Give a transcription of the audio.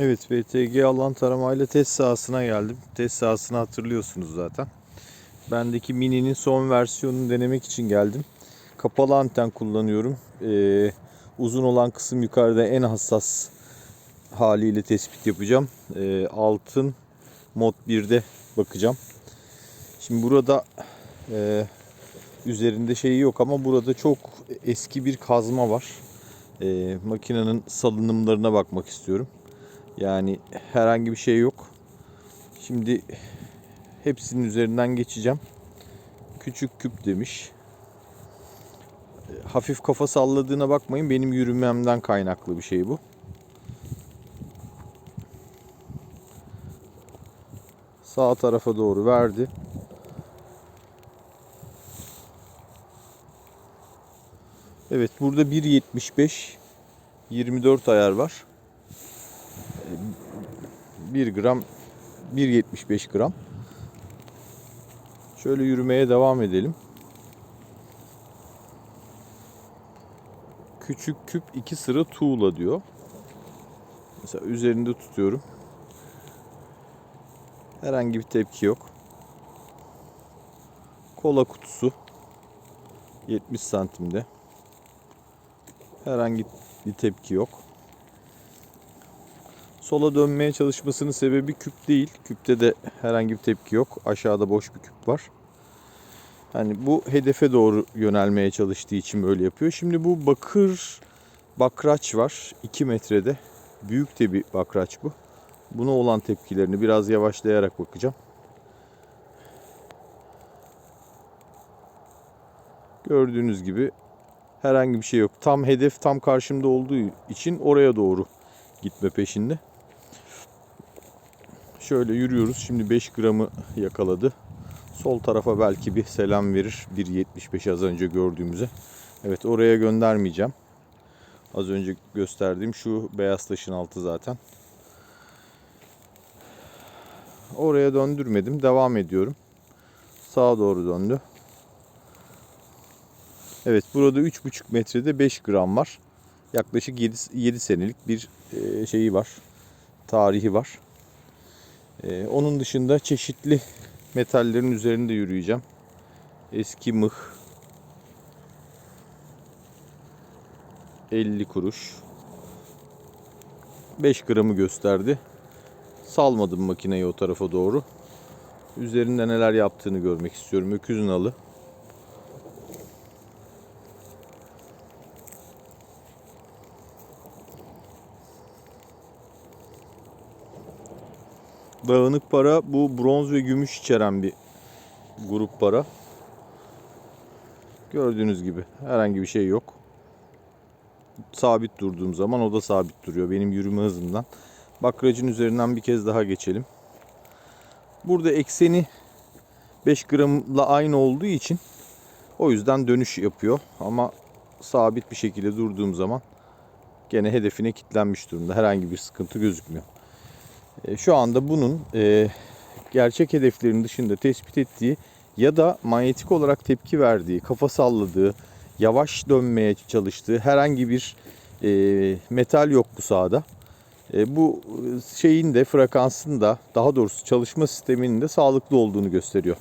Evet VTG alan taramayla test sahasına geldim. Test sahasını hatırlıyorsunuz zaten. Bendeki Mini'nin son versiyonunu denemek için geldim. Kapalı anten kullanıyorum. Ee, uzun olan kısım yukarıda en hassas haliyle tespit yapacağım. Ee, altın mod 1'de bakacağım. Şimdi burada e, üzerinde şeyi yok ama burada çok eski bir kazma var. Ee, makinenin salınımlarına bakmak istiyorum. Yani herhangi bir şey yok. Şimdi hepsinin üzerinden geçeceğim. Küçük küp demiş. E, Hafif kafa salladığına bakmayın. Benim yürümemden kaynaklı bir şey bu. Sağ tarafa doğru verdi. Evet burada 1.75 24 ayar var. 1 gram 1.75 gram. Şöyle yürümeye devam edelim. Küçük küp iki sıra tuğla diyor. Mesela üzerinde tutuyorum. Herhangi bir tepki yok. Kola kutusu 70 santimde. Herhangi bir tepki yok. Sola dönmeye çalışmasının sebebi küp değil. Küpte de herhangi bir tepki yok. Aşağıda boş bir küp var. Hani bu hedefe doğru yönelmeye çalıştığı için böyle yapıyor. Şimdi bu bakır bakraç var. 2 metrede. Büyük de bir bakraç bu. Buna olan tepkilerini biraz yavaşlayarak bakacağım. Gördüğünüz gibi herhangi bir şey yok. Tam hedef tam karşımda olduğu için oraya doğru gitme peşinde. Şöyle yürüyoruz. Şimdi 5 gramı yakaladı. Sol tarafa belki bir selam verir. 1.75 az önce gördüğümüze. Evet oraya göndermeyeceğim. Az önce gösterdiğim şu beyaz taşın altı zaten. Oraya döndürmedim. Devam ediyorum. Sağa doğru döndü. Evet burada 3,5 metrede 5 gram var. Yaklaşık 7, 7 senelik bir e, şeyi var. Tarihi var. E, onun dışında çeşitli metallerin üzerinde yürüyeceğim. Eski mıh. 50 kuruş. 5 gramı gösterdi. Salmadım makineyi o tarafa doğru. Üzerinde neler yaptığını görmek istiyorum. Öküz nalı. Dağınık para bu bronz ve gümüş içeren bir grup para. Gördüğünüz gibi herhangi bir şey yok. Sabit durduğum zaman o da sabit duruyor benim yürüme hızımdan. Bakracın üzerinden bir kez daha geçelim. Burada ekseni 5 gramla aynı olduğu için o yüzden dönüş yapıyor. Ama sabit bir şekilde durduğum zaman gene hedefine kilitlenmiş durumda. Herhangi bir sıkıntı gözükmüyor. E, şu anda bunun e, gerçek hedeflerin dışında tespit ettiği ya da manyetik olarak tepki verdiği, kafa salladığı, yavaş dönmeye çalıştığı herhangi bir e, metal yok bu sahada. Bu şeyin de frekansın da daha doğrusu çalışma sisteminin de sağlıklı olduğunu gösteriyor.